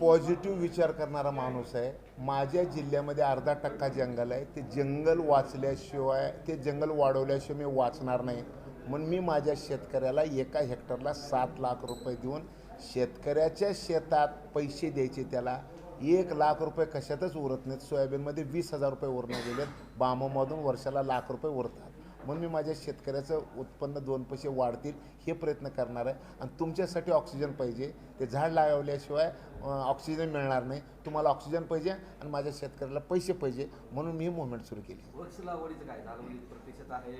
Positive विचार करणारा माणूस आहे. माझ्या जिल्ह्यामध्ये अर्धा टक्का जंगल आहे. ते जंगल वाचल्याशिवाय ते जंगल वाढवल्याशिवाय मी वाचणार नाही. म्हणून मी माझ्या शेतकऱ्याला एका हेक्टरला सात लाख रुपये देऊन शेतकऱ्याच्या शेतात पैसे द्यायचे त्याला. एक लाख रुपये कशातच उरत नाहीत. सोयाबीनमध्ये वीस हजार रुपये उरणं गेलेत. बामामधून वर्षाला लाख रुपये उरतात. म्हणून मी माझ्या शेतकऱ्याचं उत्पन्न दोन पैसे वाढतील हे प्रयत्न करणार आहे. आणि तुमच्यासाठी ऑक्सिजन पाहिजे. ते झाड लावल्याशिवाय ऑक्सिजन मिळणार नाही. तुम्हाला ऑक्सिजन पाहिजे आणि माझ्या शेतकऱ्याला पैसे पाहिजे. म्हणून मी मुवमेंट सुरू केली. म्हणजे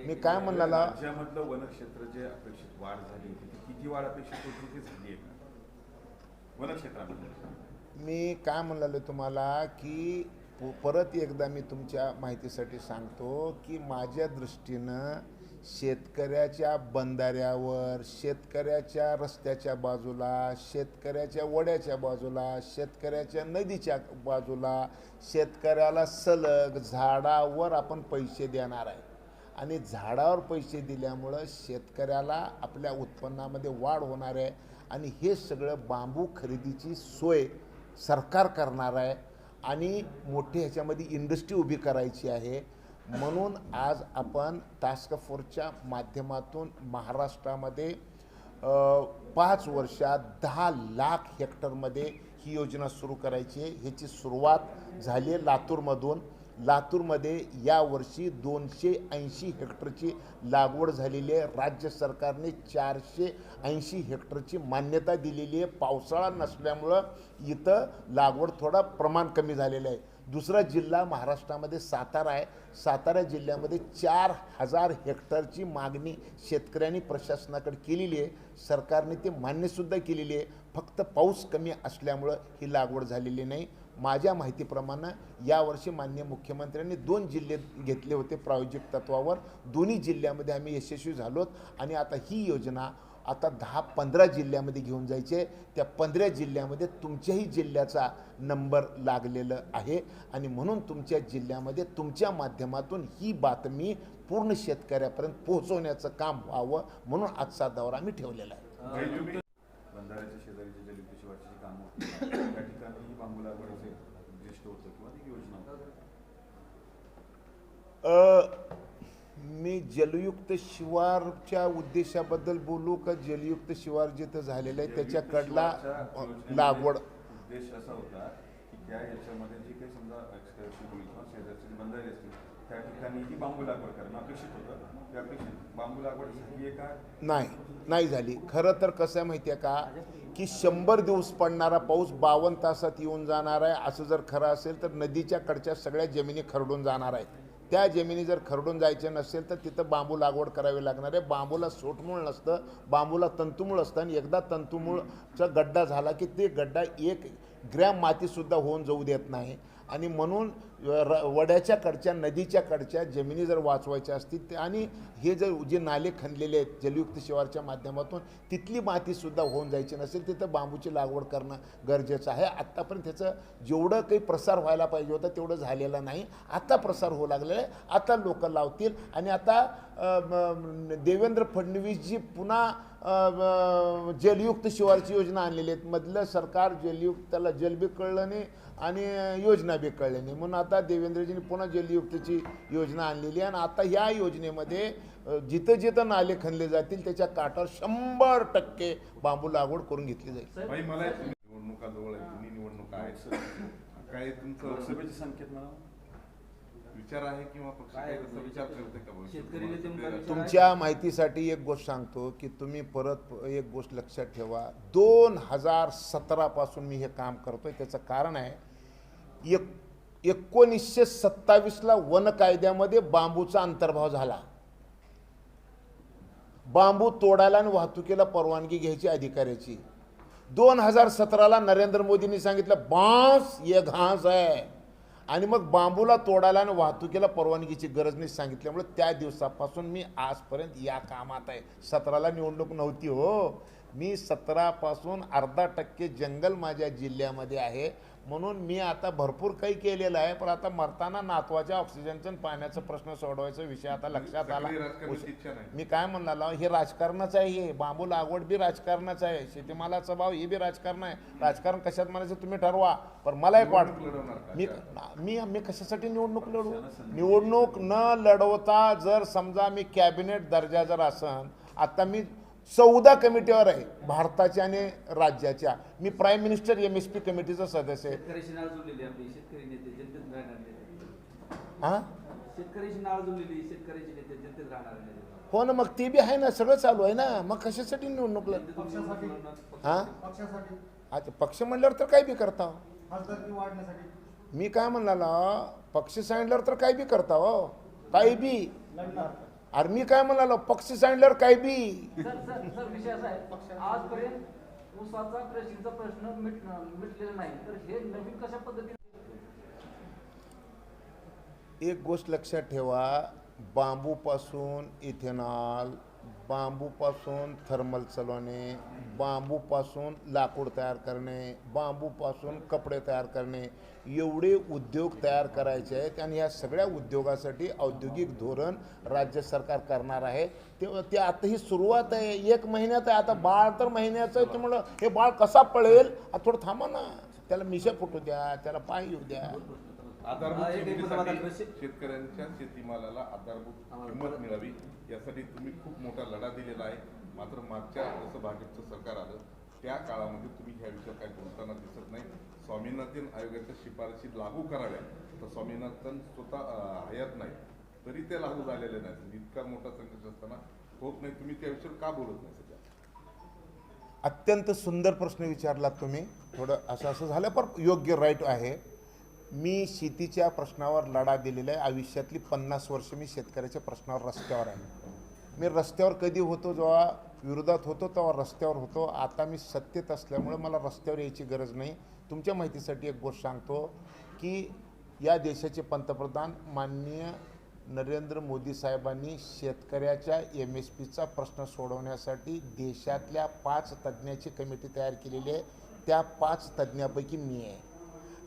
मी काय राज्यामधलं वनक्षेत्र जे अपेक्षित वाढ झाली होती किती वाढ अपेक्षित होती ती झाली आहे? वनक्षेत्रामध्ये मी काय म्हणलेलो तुम्हाला की परत एकदा मी तुमच्या माहितीसाठी सांगतो की माझ्या दृष्टीनं शेतकऱ्याच्या बंधाऱ्यावर शेतकऱ्याच्या रस्त्याच्या बाजूला शेतकऱ्याच्या वड्याच्या बाजूला शेतकऱ्याच्या नदीच्या बाजूला शेतकऱ्याला सलग झाडावर आपण पैसे देणार आहे. आणि झाडावर पैसे दिल्यामुळं शेतकऱ्याला आपल्या उत्पन्नामध्ये वाढ होणार आहे. आणि हे सगळं बांबू खरेदीची सोय सरकार करणार आहे. आणि मोठी ह्याच्यामध्ये इंडस्ट्री उभी करायची आहे. म्हणून आज आपण टास्क फोर्सच्या माध्यमातून महाराष्ट्रामध्ये पाच वर्षात दहा लाख हेक्टरमध्ये ही योजना सुरू करायची आहे. ह्याची सुरुवात झाली आहे लातूरमधून. लातूरमध्ये यावर्षी दोनशे ऐंशी हेक्टरची लागवड झालेली आहे. राज्य सरकारने चारशे ऐंशी हेक्टरची मान्यता दिलेली आहे. पावसाळा नसल्यामुळं इथं लागवड थोडा प्रमाण कमी झालेलं आहे. दुसरा जिल्हा महाराष्ट्रामध्ये सातारा आहे. सातारा जिल्ह्यामध्ये चार हजार हेक्टरची मागणी शेतकऱ्यांनी प्रशासनाकडे केलेली आहे. सरकारने ते मान्यसुद्धा केलेली आहे. फक्त पाऊस कमी असल्यामुळं ही लागवड झालेली नाही. माझ्या माहितीप्रमाणे यावर्षी मान्य मुख्यमंत्र्यांनी दोन जिल्हे घेतले होते प्रायोजिक तत्वावर. दोन्ही जिल्ह्यामध्ये आम्ही यशस्वी झालोत आणि आता ही योजना आता दहा पंधरा जिल्ह्यामध्ये घेऊन जायचे त्या पंधरा जिल्ह्यामध्ये तुमच्याही जिल्ह्याचा नंबर लागलेलं आहे. आणि म्हणून तुमच्या जिल्ह्यामध्ये तुमच्या माध्यमातून ही बातमी पूर्ण शेतकऱ्यापर्यंत पोहोचवण्याचं काम व्हावं म्हणून आजचा दौरा आम्ही ठेवलेला आहे भाई, तुम्ही बंधाऱ्याच्या शेजारी जे जलयुक्त शिवारची जी कामं होती त्या ठिकाणी ही बांबू लागवडीचे उद्दिष्ट होतं किंवा ती योजना होती अ, मी जलयुक्त शिवारच्या उद्देशाबद्दल बोलू का? जलयुक्त शिवार जिथं झालेलं आहे त्याच्याकडला लागवड. उद्देश असा होता की त्या याच्यामध्ये जी काही समजा किंवा शेजारचे बंधारे असतील त्या ठिकाणी ही बांबू लागवड करणं अपेक्षित होतं. अपेक्षित बांबू लागवड झाली आहे का? नाही नाही झाली. खरं तर कसं आहे माहिती आहे का? की शंभर दिवस पडणारा पाऊस बावन्न तासात येऊन जाणार आहे. असं जर खरं असेल तर नदीच्या कडच्या सगळ्या जमिनी खरडून जाणार आहेत. त्या जमिनी जर खरडून जायचे नसेल तर तिथं बांबू लागवड करावी लागणार आहे. बांबूला सोटमूळ नसतं बांबूला तंतुमूळ असतं आणि एकदा तंतुमूळचा गड्डा झाला की ते गड्डा एक ग्रॅम मातीसुद्धा होऊन जाऊ देत नाही. आणि म्हणून र वड्याच्या कडच्या नदीच्या कडच्या जमिनी जर वाचवायच्या असतील ते आणि हे जर जे नाले खणलेले आहेत जलयुक्त शिवारच्या माध्यमातून तिथली मातीसुद्धा होऊन जायची नसेल तिथं बांबूची लागवड करणं गरजेचं आहे. आत्तापर्यंत त्याचं जेवढं काही प्रसार व्हायला पाहिजे होता तेवढं झालेलं नाही. आता प्रसार होऊ लागलेला आहे. आता लोक लावतील आणि आता देवेंद्र फडणवीसजी पुन्हा जलयुक्त शिवारची योजना आणलेली आहेत. मधलं सरकार जलयुक्त त्याला जल बी कळलं नाही आणि योजना बी कळली नाही. म्हणून आता देवेंद्रजींनी पुन्हा जलयुक्तची योजना आणलेली आहे. आणि आता ह्या योजनेमध्ये जिथं जिथं नाले खणले जातील त्याच्या काठावर शंभर टक्के बांबू लागवड करून घेतली जाईल. मला निवडणुका जवळ निवडणुका आहेत. काय तुमचं? लोकसभेचे संकेत विचार आहे किंवा विचार तुमच्या माहितीसाठी एक गोष्ट सांगतो की तुम्ही परत एक गोष्ट लक्षात ठेवा. दोन हजार सतरापासून मी हे काम करतोय. त्याचं कारण आहे एक एकोणीसशे सत्तावीसला वन कायद्यामध्ये बांबूचा अंतर्भाव झाला. बांबू तोडायला आणि वाहतुकीला परवानगी घ्यायची अधिकाऱ्याची. दोन हजार सतराला नरेंद्र मोदींनी सांगितलं बांस ये घास आहे आणि मग बांबूला तोडायला आणि वाहतुकीला परवानगीची गरज नाही सांगितल्यामुळे त्या दिवसापासून मी आजपर्यंत या कामात आहे. सतराला निवडणूक नव्हती हो. मी सतरापासून अर्धा टक्के जंगल माझ्या जिल्ह्यामध्ये आहे. म्हणून मी आता भरपूर काही केलेलं आहे पण आता मरताना नातवाच्या ऑक्सिजनचं पाण्याचा प्रश्न सोडवायचा विषय आता लक्षात आला. मी काय म्हणला हे राजकारणाच आहे हे. बांबू लागवड बी राजकारणाच आहे. शेतीमालाचा भाव हे बी राजकारण आहे. राजकारण कशात म्हणायचं तुम्ही ठरवा. पण मला एक वाटतं? मी मी मी कशासाठी निवडणूक लढू? निवडणूक न लढवता जर समजा मी कॅबिनेट दर्जा जर असन आता मी चौदा कमिटीवर आहे भारताच्या आणि राज्याच्या. मी prime minister M S P कमिटीचा सदस्य आहे. हां? हो ना मग ते बी आहे ना सगळं चालू आहे ना. मग कशासाठी निवडणूक हां? पक्षासाठी. अच्छा पक्ष म्हणल्यावर तर काय बी करता हो. खासदारकी वाढण्यासाठी. मी काय म्हणला पक्ष सांगितल्यावर तर काय बी करता हो. काही बी. अरे मी काय म्हणालो पक्ष सांगितल्यावर काय बी? सर सर सर विषय असा आहे आजपर्यंत क्रशिंगचा प्रश्न मिट मिटलेला नाही. तर हे नवीन कशा पद्धतीने एक गोष्ट लक्षात ठेवा बांबूपासून इथेनॉल बांबूपासून थर्मल चलवणे बांबूपासून लाकूड तयार करणे बांबूपासून कपडे तयार करणे एवढे उद्योग तयार करायचे आहेत आणि या सगळ्या उद्योगासाठी औद्योगिक धोरण राज्य सरकार करणार आहे. ते ते आता ही सुरुवात आहे. एक महिन्यात आहे. आता बाळ तर महिन्याचं आहे. तुम्हाला हे बाळ कसा पळेल? थोडं थांबा ना. त्याला मिशा फुटू द्या. त्याला पाय येऊ द्या. आधारभूत शेतकऱ्यांच्या शेतीमालाला आधारभूत आम्हाला किंमत मिळावी. यासाठी तुम्ही खूप मोठा लढा दिलेला आहे. मात्र मागच्या जसं भाजपचं सरकार आलं त्या काळामध्ये तुम्ही ह्या विषयावर काही बोलताना दिसत नाही. स्वामीनाथन आयोगाच्या शिफारशी लागू कराव्या तर स्वामीनाथन स्वतः हयात नाही. तरी ते लागू झालेले नाहीत. म्हणजे इतका मोठा संकट असताना होत नाही. तुम्ही त्या विषयावर का बोलत नाही सध्या? अत्यंत सुंदर प्रश्न विचारलात तुम्ही. थोडं असं असं झालं पण योग्य राईट आहे. मी शेतीच्या प्रश्नावर लढा दिलेला आहे. आयुष्यातली पन्नास वर्ष मी शेतकऱ्याच्या प्रश्नावर रस्त्यावर आहे. मी रस्त्यावर कधी होतो जेव्हा विरोधात होतो तेव्हा रस्त्यावर होतो. आता मी सत्तेत असल्यामुळे मला रस्त्यावर यायची गरज नाही. तुमच्या माहितीसाठी एक गोष्ट सांगतो की या देशाचे पंतप्रधान माननीय नरेंद्र मोदी साहेबांनी शेतकऱ्याच्या एम एस पीचा प्रश्न सोडवण्यासाठी देशातल्या पाच तज्ज्ञाची कमिटी तयार केलेली आहे. त्या पाच तज्ज्ञापैकी मी आहे.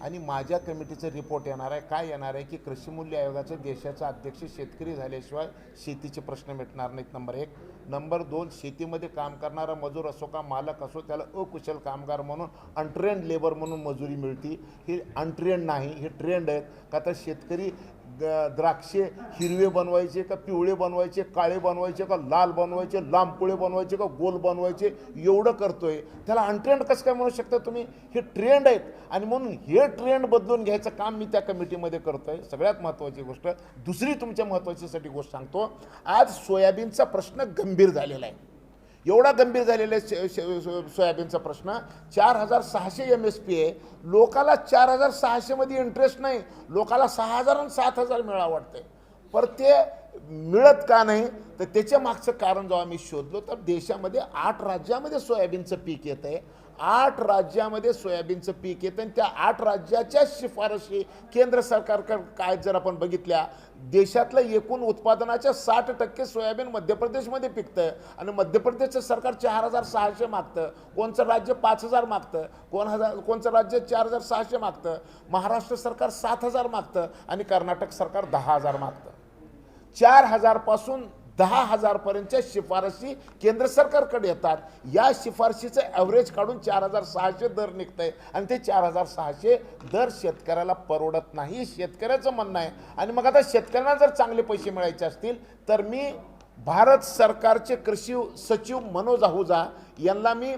आणि माझ्या कमिटीचं रिपोर्ट येणार आहे. काय येणार आहे? की कृषी मूल्य आयोगाचं देशाचा अध्यक्ष शेतकरी झाल्याशिवाय शेतीचे प्रश्न मिटणार नाहीत नंबर एक. नंबर दोन शेतीमध्ये काम करणारा मजूर असो का मालक असो त्याला अकुशल कामगार म्हणून अनट्रेंड लेबर म्हणून मजुरी मिळती. हे अनट्रेंड नाही हे ट्रेंड आहेत. का तर शेतकरी द- द्राक्षे हिरवे बनवायचे का पिवळे बनवायचे काळे बनवायचे का लाल बनवायचे लांबपुळे बनवायचे का गोल बनवायचे एवढं करतोय. त्याला अनट्रेंड कसं काय म्हणू शकता तुम्ही? हे ट्रेंड आहेत. आणि म्हणून हे ट्रेंड बदलून घ्यायचं काम मी त्या कमिटीमध्ये करतोय. सगळ्यात महत्त्वाची गोष्ट दुसरी तुमच्या महत्त्वाचीसाठी गोष्ट सांगतो. आज सोयाबीनचा प्रश्न गंभीर झालेला आहे. एवढा गंभीर झालेला आहे सोयाबीनचा प्रश्न. चार हजार सहाशे एम एस पी आहे. लोकाला चार हजार सहाशेमध्ये इंटरेस्ट नाही. लोकाला सहा हजार आणि सात हजार मिळा वाटतंय. पर ते मिळत का नाही? तर त्याच्या मागचं कारण जेव्हा मी शोधलो तर देशामध्ये आठ राज्यामध्ये सोयाबीनचं पीक येतं आहे आठ राज्यामध्ये सोयाबीनचं पीक येतं आणि त्या आठ राज्याच्या शिफारशी केंद्र सरकारकडे काय जर आपण बघितल्या देशातल्या एकूण उत्पादनाच्या साठ टक्के सोयाबीन मध्य प्रदेशमध्ये पिकतं आणि मध्य प्रदेशचं सरकार चार हजार सहाशे मागतं. कोणचं राज्य पाच हजार मागतं? कोण हजार कोणचं राज्य चार हजार सहाशे मागतं? महाराष्ट्र सरकार सात हजार मागतं आणि कर्नाटक सरकार दहा हजार मागतं. चार हजारपासून दहा हजारपर्यंतच्या शिफारशी केंद्र सरकारकडे येतात. या शिफारशीचं ॲव्हरेज काढून चार हजार सहाशे दर निघतंय. आणि ते चार हजार सहाशे दर शेतकऱ्याला परवडत नाही. शेतकऱ्याचं म्हणणं आहे. आणि मग आता शेतकऱ्यांना जर चांगले पैसे मिळायचे असतील तर मी भारत सरकारचे कृषी सचिव मनोज आहुजा यांना मी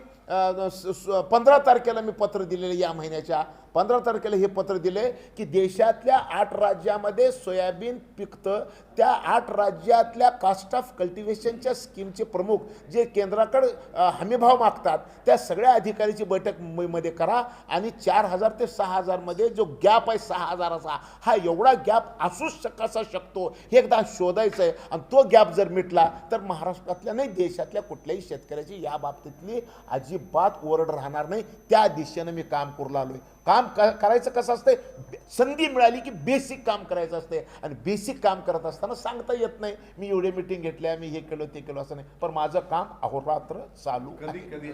पंधरा तारखेला मी पत्र दिलेलं या महिन्याच्या. पंधरा तारखेला हे पत्र दिले की देशातल्या आठ राज्यामध्ये सोयाबीन पिकतं. त्या आठ राज्यातल्या कास्ट ऑफ कल्टिवेशनच्या स्कीमचे प्रमुख जे केंद्राकडे हमीभाव मागतात त्या सगळ्या अधिकारीची बैठक मुंबईमध्ये करा आणि चार हजार ते सहा हजारमध्ये जो गॅप आहे सहा हजाराचा हा एवढा गॅप असूच शक कसा शकतो हे एकदा शोधायचं आहे आणि तो गॅप जर मिटला तर महाराष्ट्रातल्या नाही देशातल्या कुठल्याही शेतकऱ्याची या बाबतीतली अजिबात ओरड राहणार नाही. त्या दिशेनं मी काम करू लागलो काम क करायचं कसं असतंय? संधी मिळाली की बेसिक काम करायचं असते आणि बेसिक काम करत असताना सांगता येत नाही मी एवढे मिटिंग घेतल्या मी हे केलं ते केलं असं नाही. पण माझं काम अहोरात्र चालू कधी. कधी?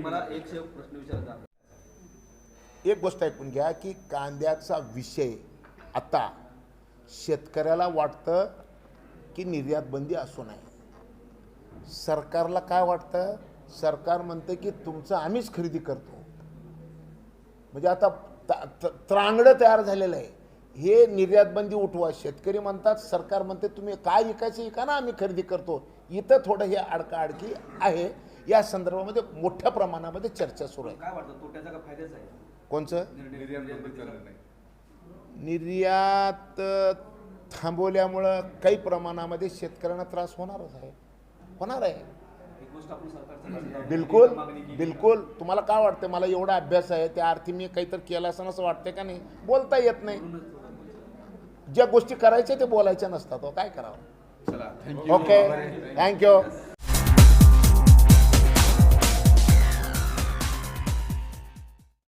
मला एक प्रश्न. एक गोष्ट ऐकून घ्या की कांद्याचा विषय आता शेतकऱ्याला वाटतं की निर्यात बंदी असू नये. सरकारला काय वाटतं? सरकार म्हणतं की तुमचं आम्हीच खरेदी करतो. म्हणजे आता त्रांगडं तयार झालेलं आहे. हे निर्यात बंदी उठवा. शेतकरी म्हणतात सरकार म्हणते तुम्ही काय विकायचं विका ना आम्ही खरेदी करतो? इथं थोडं हे अडकाअडकी आहे. या संदर्भामध्ये मोठ्या प्रमाणामध्ये चर्चा सुरू आहे. काय वाटतं? तोट्याचा का फायद्याचा आहे? कोणचं? निर्यात थांबवल्यामुळं काही प्रमाणामध्ये शेतकऱ्यांना त्रास होणारच आहे. होणार आहे. बिलकुल. बिलकुल. तुम्हाला काय वाटतं मला एवढा अभ्यास आहे त्या अर्थी मी काहीतरी केलं असं असं वाटतंय का नाही? बोलता येत नाही. ज्या गोष्टी करायच्या ते बोलायच्या नसतात. हो काय करावं? चला थँक्यू ओके थँक्यू